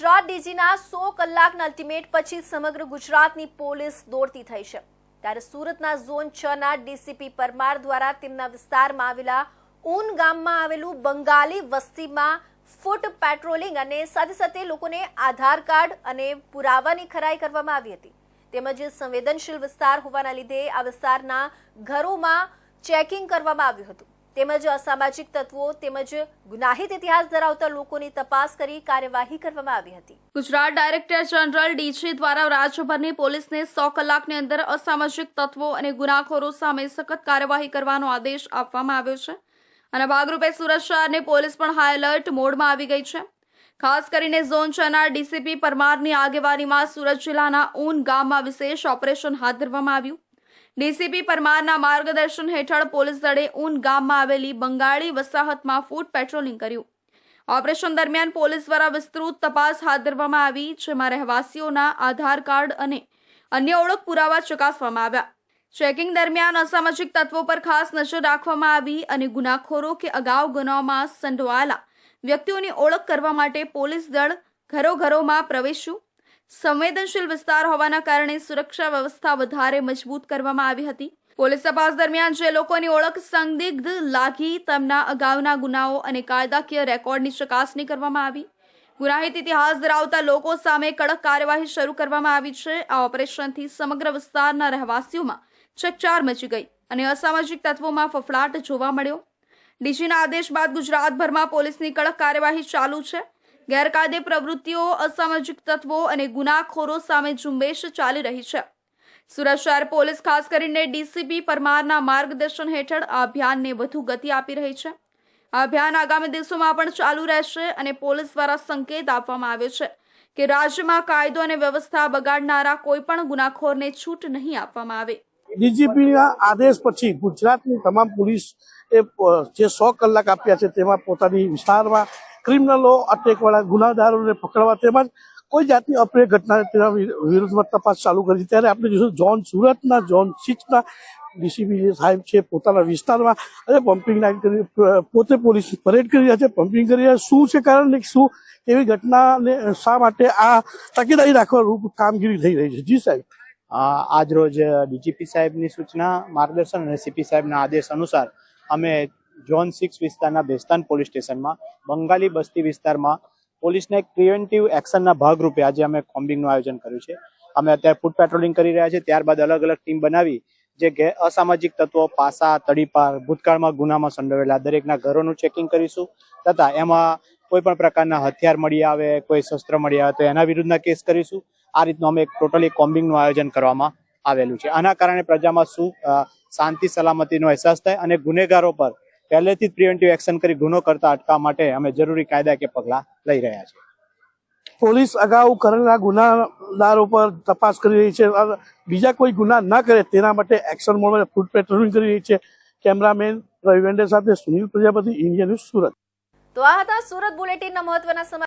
ગુજરાત ડીજીના સો કલાકના અલ્ટિમેટ પછી સમગ્ર ગુજરાતની પોલીસ દોડતી થઈ છે. ત્યારે સુરતના ઝોન છ ના ડીસીપી પરમાર દ્વારા તેમના વિસ્તારમાં આવેલા ઊન ગામમાં આવેલું બંગાળી વસ્તીમાં ફૂટ પેટ્રોલિંગ અને સાથે સાથે લોકોને આધાર કાર્ડ અને પુરાવાની ખરાઈ કરવામાં આવી હતી. તેમજ સંવેદનશીલ વિસ્તાર હોવાના લીધે આ વિસ્તારના ઘરોમાં ચેકિંગ કરવામાં આવ્યું હતું. તેમજ અસામાજિક તત્વો તેમજ ગુનાહિત ઇતિહાસ ધરાવતા લોકોની તપાસ કરી કાર્યવાહી કરવામાં આવી હતી. ગુજરાત ડાયરેક્ટર જનરલ ડીજી દ્વારા રાજ્યભરની પોલીસને સો કલાકની અંદર અસામાજિક તત્વો અને ગુનાખોરો સામે સખત કાર્યવાહી કરવાનો આદેશ આપવામાં આવ્યો છે. અને ભાગરૂપે સુરત શહેરની પોલીસ પણ હાઈ એલર્ટ મોડમાં આવી ગઈ છે. ખાસ કરીને ઝોન છના ડીસીપી પરમારની આગેવાનીમાં સુરત જિલ્લાના ઊન ગામમાં વિશેષ ઓપરેશન હાથ ધરવામાં આવ્યું. ડીસીપી પરમારના માર્ગદર્શન હેઠળ પોલીસ દળે ઊન ગામમાં આવેલી બંગાળી વસાહતમાં ફૂડ પેટ્રોલિંગ કર્યું. ઓપરેશન દરમિયાન પોલીસ દ્વારા વિસ્તૃત તપાસ હાથ ધરવામાં આવી, જેમાં રહેવાસીઓના આધાર કાર્ડ અને અન્ય ઓળખ પુરાવા ચકાસવામાં આવ્યા. ચેકિંગ દરમિયાન અસામાજિક તત્વો પર ખાસ નજર રાખવામાં આવી અને ગુનાખોરો કે અગાઉ ગુનાઓમાં સંડોવાયેલા વ્યક્તિઓની ઓળખ કરવા માટે પોલીસ દળ ઘરો ઘરોમાં પ્રવેશ્યું. સંવેદનશીલ વિસ્તાર હોવાના કારણે સુરક્ષા વ્યવસ્થા વધારે મજબૂત કરવામાં આવી હતી. પોલીસ તપાસ દરમિયાન જે લોકોની ઓળખ સંદિગ્ધ લાગી તેમના અગાઉના ગુનાઓ અને કાયદાકીય રેકોર્ડની ચકાસણી કરવામાં આવી. ગુનાહિત ઇતિહાસ ધરાવતા લોકો સામે કડક કાર્યવાહી શરૂ કરવામાં આવી છે. આ ઓપરેશનથી સમગ્ર વિસ્તારના રહેવાસીઓમાં ચકચાર મચી ગઈ અને અસામાજિક તત્વોમાં ફફડાટ જોવા મળ્યો. ડીજીના આદેશ બાદ ગુજરાતભરમાં પોલીસની કડક કાર્યવાહી ચાલુ છે. ગેરકાયદે પ્રવૃત્તિઓ, અસામાજિક તત્વો અને ગુનાખોરો સામે ઝુંબેશ ચાલી રહી છે. સુરત શહેર પોલીસ ખાસ કરીને ડીસીપી પરમારના માર્ગદર્શન હેઠળ આ અભિયાનને વધુ ગતિ આપી રહી છે. આ અભિયાન આગામી દિવસોમાં પણ ચાલુ રહેશે અને પોલીસ દ્વારા સંકેત આપવામાં આવ્યો છે કે રાજ્યમાં કાયદો અને વ્યવસ્થા બગાડનારા કોઈ પણ ગુનાખોરને છૂટ નહીં આપવામાં આવે. ડીજીપીના આદેશ પછી ગુજરાતની તમામ પોલીસ જે સો કલાક આપ્યા છે તેમાં પોતાની વિસ્તારમાં ક્રિમિનલો અટેકવાળા ગુનાદારોને પકડવા તેમજ કોઈ જાતની અપ્રિય ઘટના તેના વિરુદ્ધમાં તપાસ ચાલુ કરી ત્યારે આપણે જોઈશું જોન સુરતના જોન સિક્સના ડીસીપી સાહેબ છે પોતાના વિસ્તારમાં અને પમ્પિંગ કરી પોતે પોલીસ પરેડ કરી રહ્યા છે. પમ્પિંગ કરી રહ્યા શું છે કારણ શું એવી ઘટનાને શા માટે આ તકેદારી રાખવા રૂપ કામગીરી થઈ રહી છે? જી સાહેબ. આજરોજ ડીજીપી સાહેબની સૂચના, માર્ગદર્શન અને સીપી સાહેબના આદેશ અનુસાર અમે ઝોન સિક્સ વિસ્તારના બેસ્તાન પોલીસ સ્ટેશનમાં, બંગાળી બસ્તી વિસ્તારમાં પોલીસના એક પ્રિવેન્ટિવ એક્શનના ભાગરૂપે આજે અમે કોમ્બિંગનું આયોજન કર્યું છે. અમે અત્યારે ફૂડ પેટ્રોલિંગ કરી રહ્યા છીએ. ત્યારબાદ અલગ અલગ ટીમ બનાવી જે અસામાજિક તત્વો, પાસા, તડીપાર, ભૂતકાળમાં ગુનામાં સંડોવેલા દરેકના ઘરોનું ચેકિંગ કરીશું તથા એમાં કોઈ પણ પ્રકારના હથિયાર મળી આવે, કોઈ શસ્ત્ર મળી આવે તો એના વિરુદ્ધના કેસ કરીશું. આ રીતનું અમે ટોટલી કોમ્બિંગનું આયોજન કરવામાં આવેલું છે. આના કારણે પ્રજામાં શું શાંતિ, સલામતીનો અહેસાસ થાય અને ગુનેગારો પર પહેલેથી જ પ્રિવેન્ટિવ એક્શન કરી ગુનો કરતા અટકાવવા માટે અમે જરૂરી કાયદાકીય પગલાં લઈ રહ્યા છીએ. પોલીસ અગાઉ કરેલા ગુનાદારો પર તપાસ કરી રહી છે. બીજા કોઈ ગુના ન કરે તેના માટે એક્શન મોડમાં ફૂડ પેટ્રોલિંગ કરી રહી છે. કેમેરામેન રવિ વેન્ડે સાથે સુનિલ પ્રજાપતિ ઇન્ડિયા ન્યૂઝ સુરત. તો આ હતા સુરત બુલેટિનના મહત્વના સમાચાર.